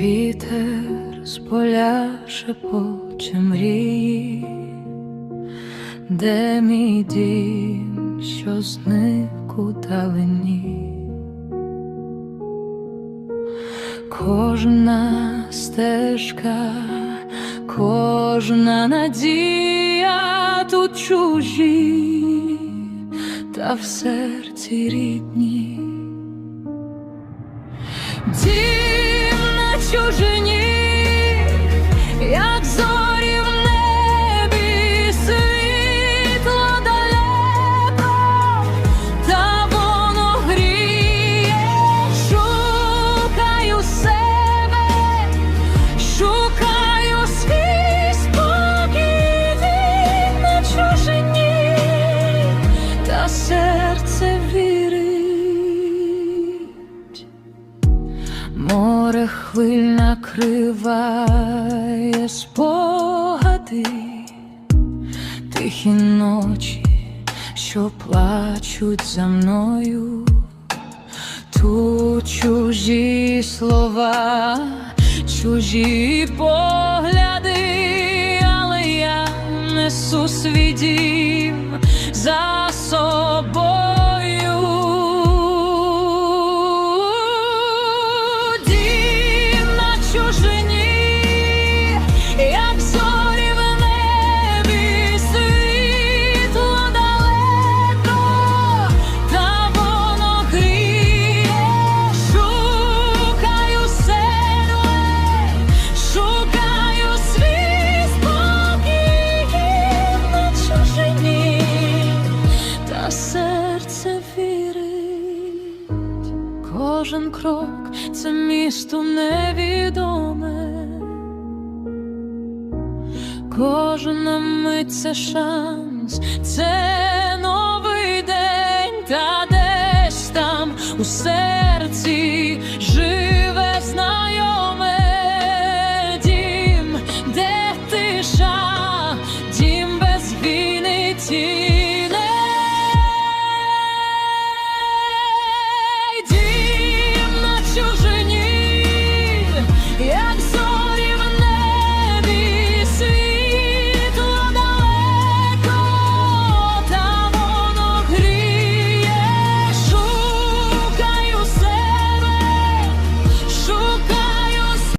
Вітер з поля шепоче мрії, де мій дім, що зник у далині. Кожна стежка, кожна надія тут чужі, та в серці рідні. Дім Море хвиль накриває спогади, тихі ночі, що плачуть за мною, тут чужі слова, чужі погляди, але я несу свій дім за собою. Кожен крок це місто невідоме, кожна мить це шанс, це новий день, та десь там у серці